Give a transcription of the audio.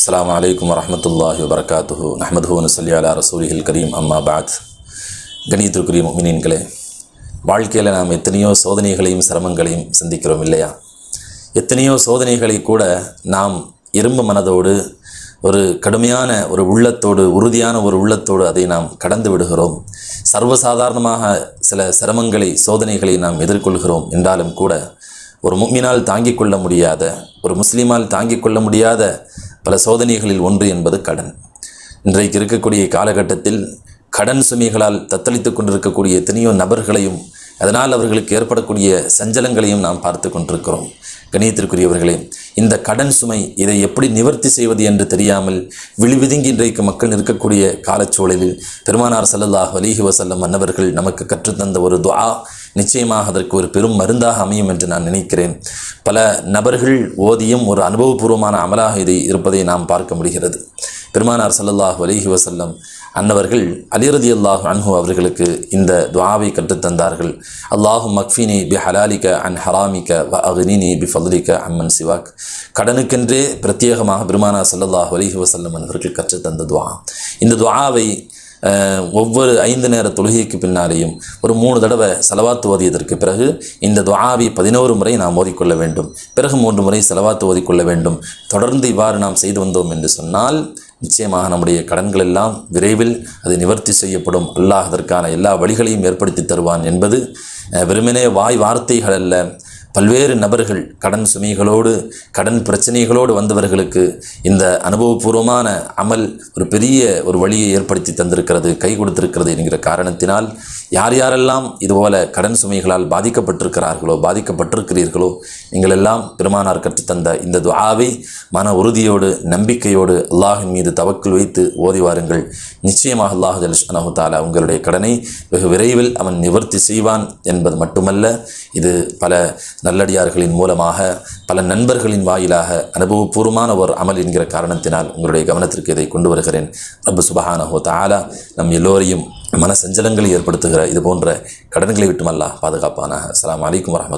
அஸ்ஸலாமு அலைக்கும் வரஹ்மத்துல்லாஹி வபரகாத்துஹு நஹ்மதுஹு நசல்லி அலா ரசூலிஹில் கரீம் அம்மா பாத் கணியத்திற்குரிய முமினீன்களே வாழ்க்கையில் நாம் எத்தனையோ சோதனைகளையும் சிரமங்களையும் சந்திக்கிறோம் இல்லையா? எத்தனையோ சோதனைகளை கூட நாம் இரும்பு மனதோடு ஒரு கடுமையான ஒரு உள்ளத்தோடு உறுதியான ஒரு உள்ளத்தோடு அதை நாம் கடந்து விடுகிறோம். சர்வசாதாரணமாக சில சிரமங்களை சோதனைகளை நாம் எதிர்கொள்கிறோம் என்றாலும் கூட ஒரு முக்மினால் தாங்கிக் கொள்ள முடியாத ஒரு முஸ்லீமால் தாங்கிக் கொள்ள முடியாத பல சோதனைகளில் ஒன்று என்பது கடன். இன்றைக்கு இருக்கக்கூடிய காலகட்டத்தில் கடன் சுமைகளால் தத்தளித்துக் கொண்டிருக்கக்கூடிய எத்தனையோ நபர்களையும் அதனால் அவர்களுக்கு ஏற்படக்கூடிய சஞ்சலங்களையும் நாம் பார்த்து கொண்டிருக்கிறோம். கணியத்திற்குரியவர்களே இந்த கடன் சுமை இதை எப்படி நிவர்த்தி செய்வது என்று தெரியாமல் விழிவிதுங்கி இன்றைக்கு மக்கள் நிற்கக்கூடிய காலச்சூழலில் பெருமானார் சல்லல்லாஹ் அலிஹி வசல்லம் மன்னவர்கள் நமக்கு கற்றுத்தந்த ஒரு துவா நிச்சயமாக அதற்கு ஒரு பெரும் மருந்தாக அமையும் என்று நான் நினைக்கிறேன். பல நபர்கள் ஓதியும் ஒரு அனுபவபூர்வமான அமலாக இது இருப்பதை நாம் பார்க்க முடிகிறது. பெருமானார் ஸல்லல்லாஹு அலிஹி வசல்லம் அன்னவர்கள் அலிரதி அல்லாஹ் அன்ஹு அவர்களுக்கு இந்த துவாவை கற்றுத்தந்தார்கள். அல்லாஹு மக்ஃபினி பி ஹலாலிக அன் ஹராமிக வ அக்னினி பி ஃபضலிக அம்மன் சிவாக். கடனுக்கென்றே பிரத்யேகமாக பெருமானார் ஸல்லல்லாஹு அலிஹி வசல்லம் அவர்கள் கற்றுத்தந்த துவா இந்த துவாவை ஒவ்வொரு ஐந்து நேர தொழுகைக்கு பின்னாலேயும் ஒரு மூணு தடவை செலவாத்து ஓதியதற்கு பிறகு இந்த துவாவை பதினோரு முறை நாம் ஓதிக்கொள்ள வேண்டும். பிறகு மூன்று முறை செலவாத்து ஓதிக்கொள்ள வேண்டும். தொடர்ந்து இவ்வாறு நாம் செய்து வந்தோம் என்று சொன்னால் நிச்சயமாக நம்முடைய கடன்கள் எல்லாம் விரைவில் அது நிவர்த்தி செய்யப்படும். அல்லாஹ் அதற்கான எல்லா வழிகளையும் ஏற்படுத்தி தருவான் என்பது வெறுமனே வாய் வார்த்தைகள் அல்ல பல்வேறு நபர்கள் கடன் சுமைகளோடு கடன் பிரச்சனைகளோடு வந்தவர்களுக்கு இந்த அனுபவபூர்வமான அமல் ஒரு பெரிய ஒரு வழியை ஏற்படுத்தி தந்திருக்கிறது கை கொடுத்திருக்கிறது என்கிற காரணத்தினால் யார் யாரெல்லாம் இதுபோல கடன் சுமைகளால் பாதிக்கப்பட்டிருக்கிறார்களோ பாதிக்கப்பட்டிருக்கிறீர்களோ நீங்கள் எல்லாம் பெருமானார் கற்றுத்தந்த இந்த துஆவை மன உறுதியோடு நம்பிக்கையோடு அல்லாஹின் மீது தவக்கில் வைத்து ஓதி வாருங்கள். நிச்சயமாக அல்லாஹ் ஜல்ஷனஹு தாலா உங்களுடைய கடனை வெகு விரைவில் அவன் நிவர்த்தி செய்வான் என்பது மட்டுமல்ல இது பல நல்லடியார்களின் மூலமாக பல நண்பர்களின் வாயிலாக அனுபவபூர்வமான ஒரு அமல் என்கிற காரணத்தினால் உங்களுடைய கவனத்திற்கு இதை கொண்டு வருகிறேன். ரப்பு சுபஹானஹோ தாலா நம் எல்லோரையும் மன சஞ்சலங்களை ஏற்படுத்துகிற இது போன்ற கடன்களை விட்டுமல்லா பாதுகாப்பான பாதுகாப்பானாக. அஸ்ஸலாமு அலைக்கும் வர்க்க